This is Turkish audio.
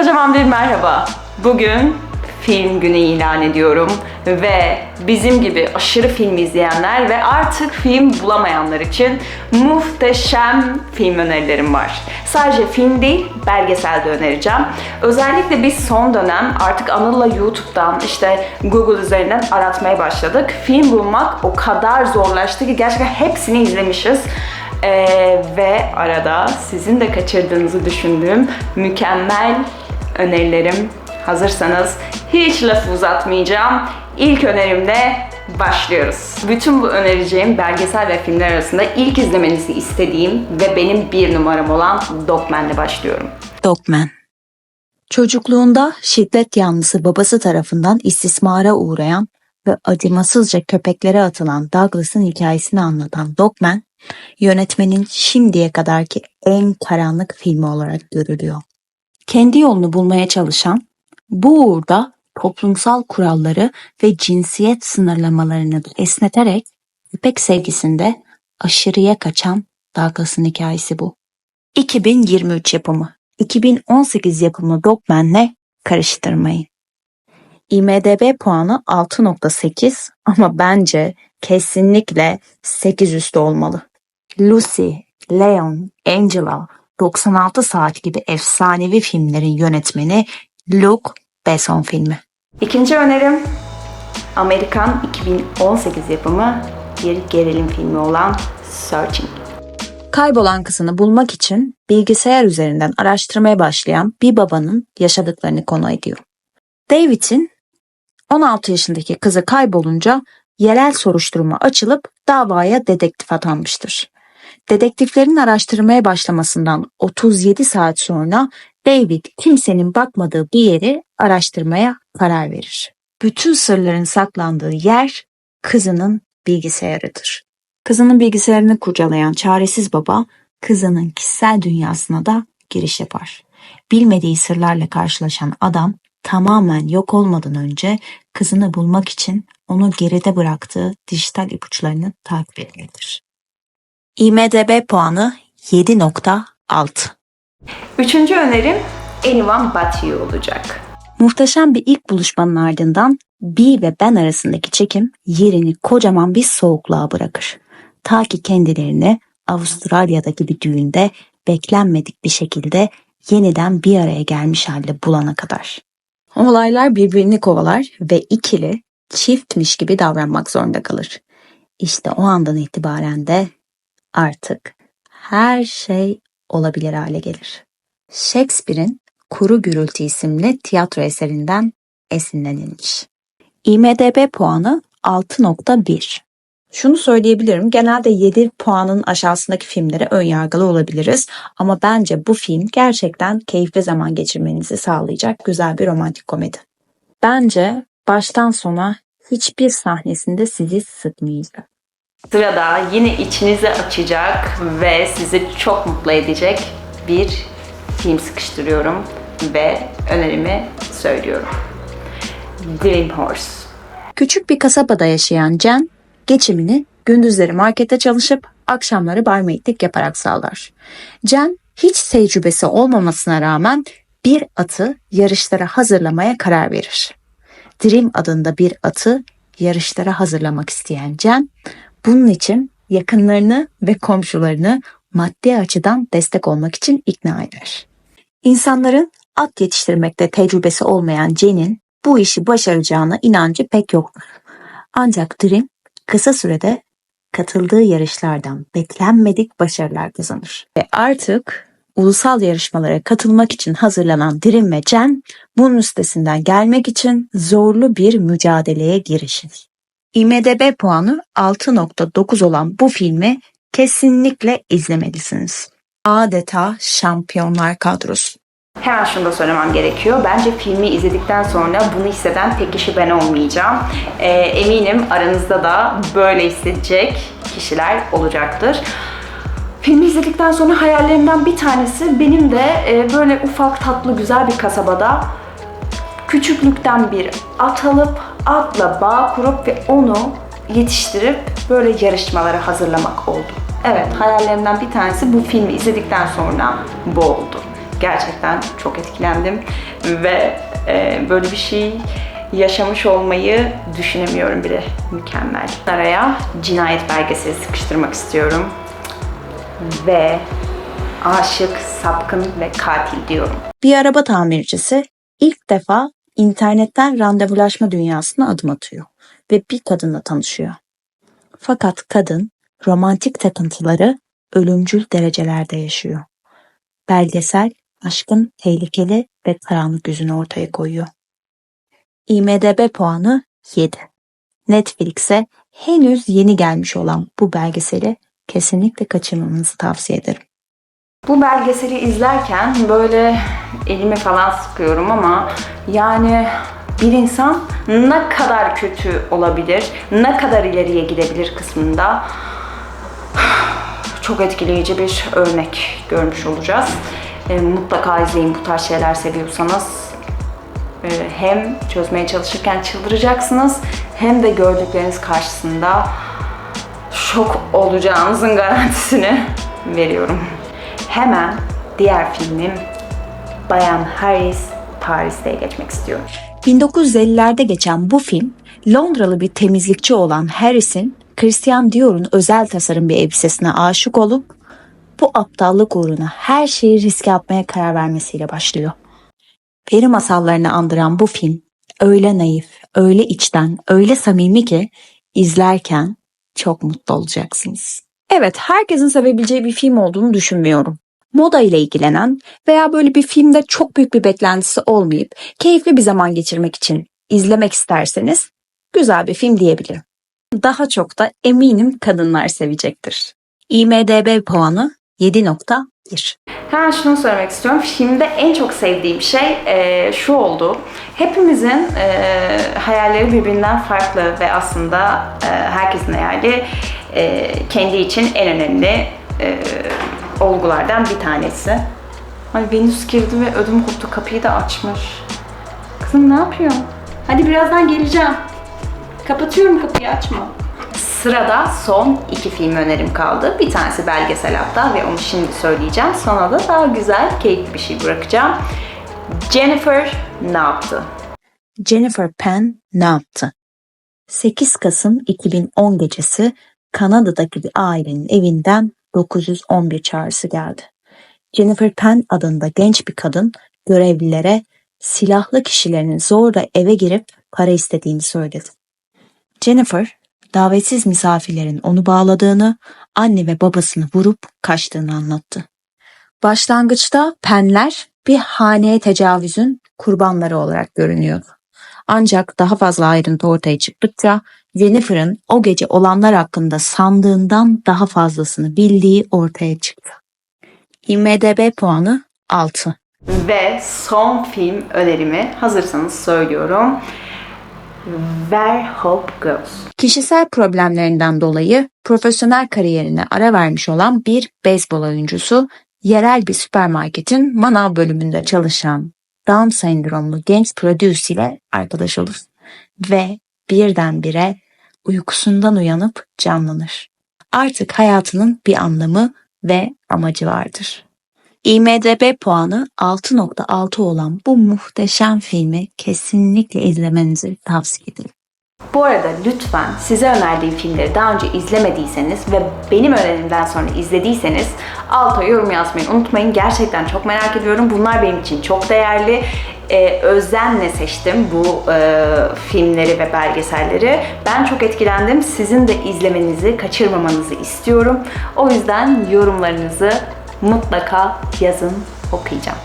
Kocaman bir merhaba. Bugün film günü ilan ediyorum ve bizim gibi aşırı film izleyenler ve artık film bulamayanlar için muhteşem film önerilerim var. Sadece film değil, belgesel de önereceğim. Özellikle biz son dönem artık Anıl'la YouTube'dan işte Google üzerinden aratmaya başladık. Film bulmak o kadar zorlaştı ki gerçekten hepsini izlemişiz. Ee, ve arada sizin de kaçırdığınızı düşündüğüm mükemmel önerilerim hazırsanız hiç lafı uzatmayacağım. İlk önerimle başlıyoruz. Bütün bu önereceğim belgesel ve filmler arasında ilk izlemenizi istediğim ve benim bir numaram olan Dogman'le başlıyorum. Dogman Çocukluğunda şiddet yanlısı babası tarafından istismara uğrayan ve acımasızca köpeklere atılan Douglas'ın hikayesini anlatan Dogman, yönetmenin şimdiye kadarki en karanlık filmi olarak görülüyor. Kendi yolunu bulmaya çalışan, bu uğurda toplumsal kuralları ve cinsiyet sınırlamalarını esneterek köpek sevgisinde aşırıya kaçan Douglas'ın hikayesi bu. 2023 yapımı, 2018 yapımı Dogman'le karıştırmayın. IMDB puanı 6.8 ama bence kesinlikle 8 üstü olmalı. Lucy, Leon, Angela, 96 saat gibi efsanevi filmlerin yönetmeni Luc Besson filmi. İkinci önerim Amerikan 2018 yapımı bir gerilim filmi olan Searching. Kaybolan kızını bulmak için bilgisayar üzerinden araştırmaya başlayan bir babanın yaşadıklarını konu ediyor. David'in 16 yaşındaki kızı kaybolunca yerel soruşturma açılıp davaya dedektif atanmıştır. Dedektiflerin araştırmaya başlamasından 37 saat sonra David kimsenin bakmadığı bir yeri araştırmaya karar verir. Bütün sırların saklandığı yer kızının bilgisayarıdır. Kızının bilgisayarını kurcalayan çaresiz baba kızının kişisel dünyasına da giriş yapar. Bilmediği sırlarla karşılaşan adam tamamen yok olmadan önce kızını bulmak için onu geride bıraktığı dijital ipuçlarını takip etmelidir. IMDB puanı 7.6. Üçüncü önerim Anyone But You olacak. Muhteşem bir ilk buluşmanın ardından B ve ben arasındaki çekim yerini kocaman bir soğukluğa bırakır. Ta ki kendilerini Avustralya'daki bir düğünde beklenmedik bir şekilde yeniden bir araya gelmiş halde bulana kadar. Olaylar birbirini kovalar ve ikili çiftmiş gibi davranmak zorunda kalır. İşte o andan itibaren de artık her şey olabilir hale gelir. Shakespeare'in Kuru Gürültü isimli tiyatro eserinden esinlenilmiş. IMDB puanı 6.1. Şunu söyleyebilirim. Genelde 7 puanın aşağısındaki filmlere ön yargılı olabiliriz. Ama bence bu film gerçekten keyifli zaman geçirmenizi sağlayacak güzel bir romantik komedi. Bence baştan sona hiçbir sahnesinde sizi sıkmayacak. Sırada yine içinizi açacak ve sizi çok mutlu edecek bir film sıkıştırıyorum ve önerimi söylüyorum. Dream Horse. Küçük bir kasabada yaşayan Jen, geçimini gündüzleri markette çalışıp akşamları barmaidlik yaparak sağlar. Jen hiç tecrübesi olmamasına rağmen bir atı yarışlara hazırlamaya karar verir. Dream adında bir atı yarışlara hazırlamak isteyen Jen, bunun için yakınlarını ve komşularını maddi açıdan destek olmak için ikna eder. İnsanların at yetiştirmekte tecrübesi olmayan Jen'in bu işi başaracağına inancı pek yoktur. Ancak Dream kısa sürede katıldığı yarışlardan beklenmedik başarılar kazanır. Ve artık ulusal yarışmalara katılmak için hazırlanan Dream ve Jen bunun üstesinden gelmek için zorlu bir mücadeleye girişir. IMDB puanı 6.9 olan bu filmi kesinlikle izlemelisiniz. Adeta şampiyonlar kadrosu. Hemen şunu da söylemem gerekiyor. Bence filmi izledikten sonra bunu hisseden tek kişi ben olmayacağım. Ee, eminim aranızda da böyle hissedecek kişiler olacaktır. Filmi izledikten sonra hayallerimden bir tanesi benim de e, böyle ufak tatlı güzel bir kasabada küçüklükten bir at alıp atla bağ kurup ve onu yetiştirip böyle yarışmalara hazırlamak oldu. Evet hayallerimden bir tanesi bu filmi izledikten sonra bu oldu. Gerçekten çok etkilendim ve e, böyle bir şey yaşamış olmayı düşünemiyorum bile. Mükemmel. Araya cinayet belgeseli sıkıştırmak istiyorum ve aşık, sapkın ve katil diyorum. Bir araba tamircisi ilk defa internetten randevulaşma dünyasına adım atıyor ve bir kadınla tanışıyor. Fakat kadın romantik takıntıları ölümcül derecelerde yaşıyor. Belgesel aşkın tehlikeli ve karanlık yüzünü ortaya koyuyor. IMDB puanı 7. Netflix'e henüz yeni gelmiş olan bu belgeseli kesinlikle kaçırmamanızı tavsiye ederim. Bu belgeseli izlerken böyle elimi falan sıkıyorum ama yani bir insan ne kadar kötü olabilir, ne kadar ileriye gidebilir kısmında çok etkileyici bir örnek görmüş olacağız. E, mutlaka izleyin bu tarz şeyler seviyorsanız. E, hem çözmeye çalışırken çıldıracaksınız hem de gördükleriniz karşısında şok olacağınızın garantisini veriyorum. Hemen diğer filmim Bayan Harris Paris'te geçmek istiyorum. 1950'lerde geçen bu film Londralı bir temizlikçi olan Harris'in Christian Dior'un özel tasarım bir elbisesine aşık olup bu aptallık uğruna her şeyi riske atmaya karar vermesiyle başlıyor. Peri masallarını andıran bu film öyle naif, öyle içten, öyle samimi ki izlerken çok mutlu olacaksınız. Evet, herkesin sevebileceği bir film olduğunu düşünmüyorum. Moda ile ilgilenen veya böyle bir filmde çok büyük bir beklentisi olmayıp keyifli bir zaman geçirmek için izlemek isterseniz güzel bir film diyebilirim. Daha çok da eminim kadınlar sevecektir. IMDB puanı 7.1. Hemen şunu söylemek istiyorum. Filmde en çok sevdiğim şey e, şu oldu. Hepimizin e, hayalleri birbirinden farklı ve aslında e, herkesin hayali e, kendi için en önemli e, olgulardan bir tanesi. Ay Venüs girdi ve ödüm koptu. Kapıyı da açmış. Kızım ne yapıyorsun? Hadi birazdan geleceğim. Kapatıyorum kapıyı açma. Sırada son iki film önerim kaldı. Bir tanesi belgesel hatta ve onu şimdi söyleyeceğim. Sonra da daha güzel, keyifli bir şey bırakacağım. Jennifer ne yaptı? Jennifer Penn ne yaptı? 8 Kasım 2010 gecesi Kanada'daki bir ailenin evinden 911 çağrısı geldi. Jennifer Penn adında genç bir kadın görevlilere silahlı kişilerin zorla eve girip para istediğini söyledi. Jennifer, davetsiz misafirlerin onu bağladığını, anne ve babasını vurup kaçtığını anlattı. Başlangıçta Penn'ler bir haneye tecavüzün kurbanları olarak görünüyordu. Ancak daha fazla ayrıntı ortaya çıktıkça Jennifer'ın o gece olanlar hakkında sandığından daha fazlasını bildiği ortaya çıktı. IMDB puanı 6. Ve son film önerimi hazırsanız söylüyorum. Where Hope Goes. Kişisel problemlerinden dolayı profesyonel kariyerine ara vermiş olan bir beyzbol oyuncusu, yerel bir süpermarketin manav bölümünde çalışan Down sendromlu genç Produce ile arkadaş olur ve birdenbire uykusundan uyanıp canlanır. Artık hayatının bir anlamı ve amacı vardır. IMDB puanı 6.6 olan bu muhteşem filmi kesinlikle izlemenizi tavsiye ederim. Bu arada lütfen size önerdiğim filmleri daha önce izlemediyseniz ve benim önerimden sonra izlediyseniz alta yorum yazmayı unutmayın. Gerçekten çok merak ediyorum. Bunlar benim için çok değerli. Ee, özenle seçtim bu e, filmleri ve belgeselleri. Ben çok etkilendim. Sizin de izlemenizi, kaçırmamanızı istiyorum. O yüzden yorumlarınızı mutlaka yazın, okuyacağım.